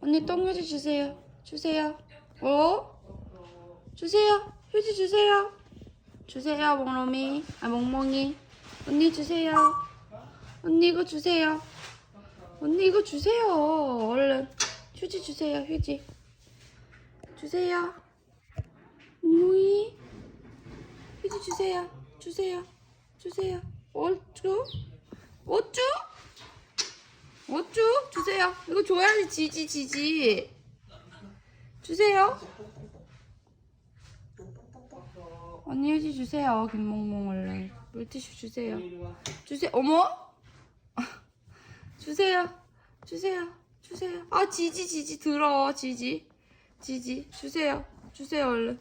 언니 똥 휴지 주세요. 주세요. 어? 주세요. 휴지 주세요. 주세요, 몽롱이. 아, 몽몽이. 언니 주세요. 언니 이거 주세요. 언니 이거 주세요. 얼른. 휴지 주세요, 휴지. 주세요. 몽몽이. 휴지 주세요. 주세요. 주세요. 어쭈? 어쭈? 어쭈? 주세요. 이거 줘야지, 지지, 지지. 주세요. 언니 휴지 주세요, 김몽몽 얼른. 물티슈 주세요. 주세요. 어머? 주세요. 주세요. 주세요. 아, 지지, 지지, 들어, 지지. 지지, 주세요. 주세요, 얼른.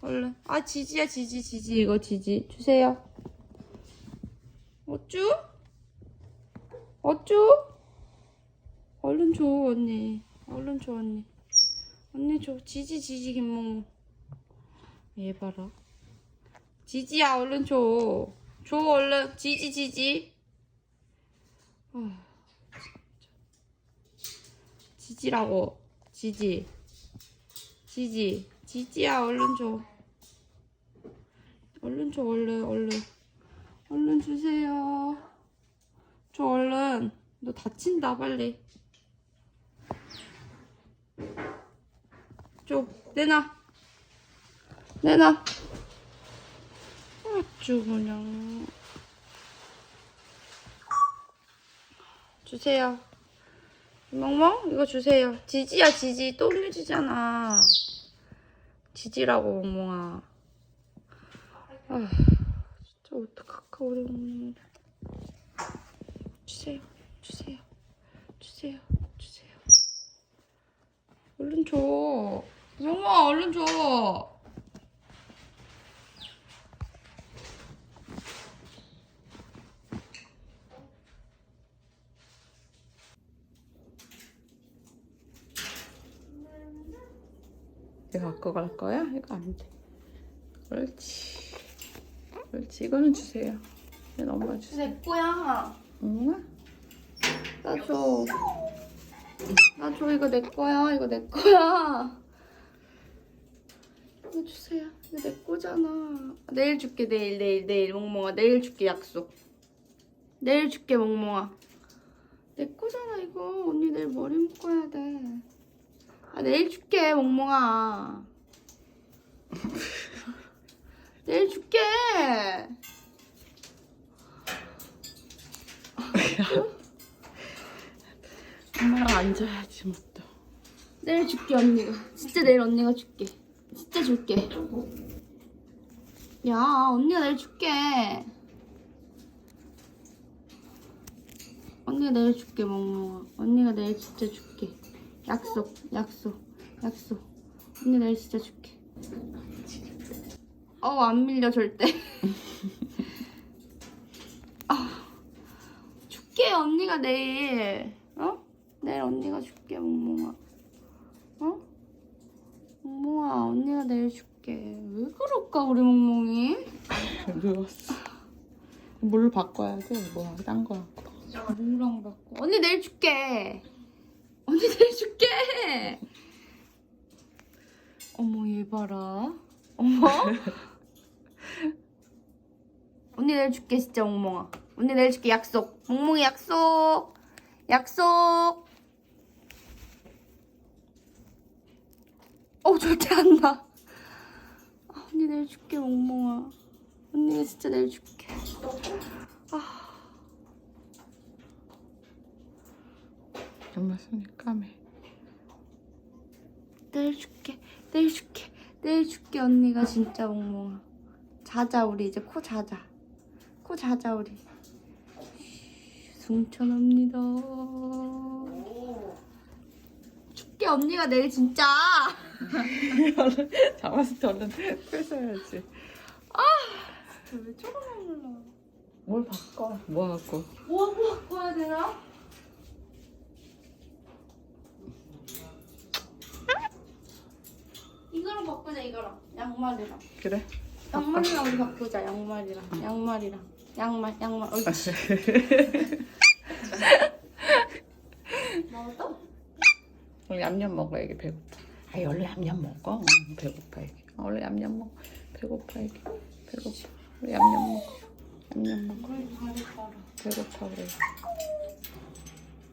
얼른. 아, 지지야, 지지, 지지, 이거 지지. 주세요. 어쭈? 어쭈? 얼른 줘, 언니. 얼른 줘, 언니. 언니 줘. 지지, 지지, 김몽몽. 얘 봐라. 지지야, 얼른 줘. 줘, 얼른. 지지, 지지. 아. 지지라고. 지지. 지지. 지지야, 얼른 줘. 얼른 줘, 얼른, 얼른. 얼른 주세요. 줘, 얼른. 너 다친다, 빨리. 줘, 내놔. 내놔. 아주 그냥. 주세요. 멍멍 이거 주세요. 지지야 지지 똥유지잖아. 지지라고 멍멍아. 아 진짜 어떡할까 우리 멍멍. 주세요. 주세요. 주세요. 주세요. 얼른 줘. 멍멍아 얼른 줘. 이거 갖고 갈 거야? 이거 안 돼. 옳지. 옳지. 이거는 주세요. 이건 엄마 주세요. 내 거야. 엄마? 나 줘. 나 줘. 이거 내 거야. 이거 내 거야. 이거 주세요. 이거 내 거잖아. 내일 줄게. 내일, 내일, 내일. 몽몽아. 내일 줄게. 약속. 내일 줄게, 몽몽아. 내 거잖아, 이거. 언니 내일 머리 묶어야 돼. 아, 내일 줄게, 몽몽아. 내일 줄게. 엄마랑 앉아야지 뭐 또. 내일 줄게 언니가. 진짜 내일 언니가 줄게. 진짜 줄게. 야 언니가 내일 줄게. 언니가 내일 줄게 멍멍아. 언니가 내일 진짜 줄게. 약속 약속 약속. 언니 내일 진짜 줄게. 어안 밀려 절대. 아 줄게 언니가 내일. 어? 내일 언니가 줄게 멍멍아. 어? 멍멍아 언니가 내일 줄게. 왜 그럴까 우리 멍멍이? 누웠어. 물 바꿔야 돼. 뭐, 딴 거. 누구랑 바꿔. 언니 내일 줄게. 언니 내일 줄게. 어머 얘 봐라. 어머? 언니 내일 줄게 진짜 멍멍아. 언니 내일 줄게 약속. 멍멍이 약속. 약속 어 절대 안 나. 아, 언니 내일 줄게 멍멍아. 언니가 진짜 내일 줄게. 엄마 손이 까매. 내일 줄게 내일 줄게 내일 줄게 언니가 진짜 멍멍아. 자자 우리 이제 코 자자. 코 자자 우리. 승천합니다 줄게 언니가 내일 진짜 잡았을 때 얼른 뺏어야지. 왜 저러나 몰라 뭘 바꿔? 뭐 갖고? 뭐하고 바꿔야 되나? 이거랑 바꾸자 이거랑 양말이랑 그래? 양말이랑 우리 바꾸자 양말이랑 양말이랑 양말 양말 옳지 맞아? 얼른 얌얌 먹어 애기 배고파. 아이 얼른 얌얌 먹어. 배고파. 아, 얼른 얌얌 먹어. 배고파 애기. 배고파. 얼른 얌얌 먹어. 얌얌 먹어. 배고파 그래.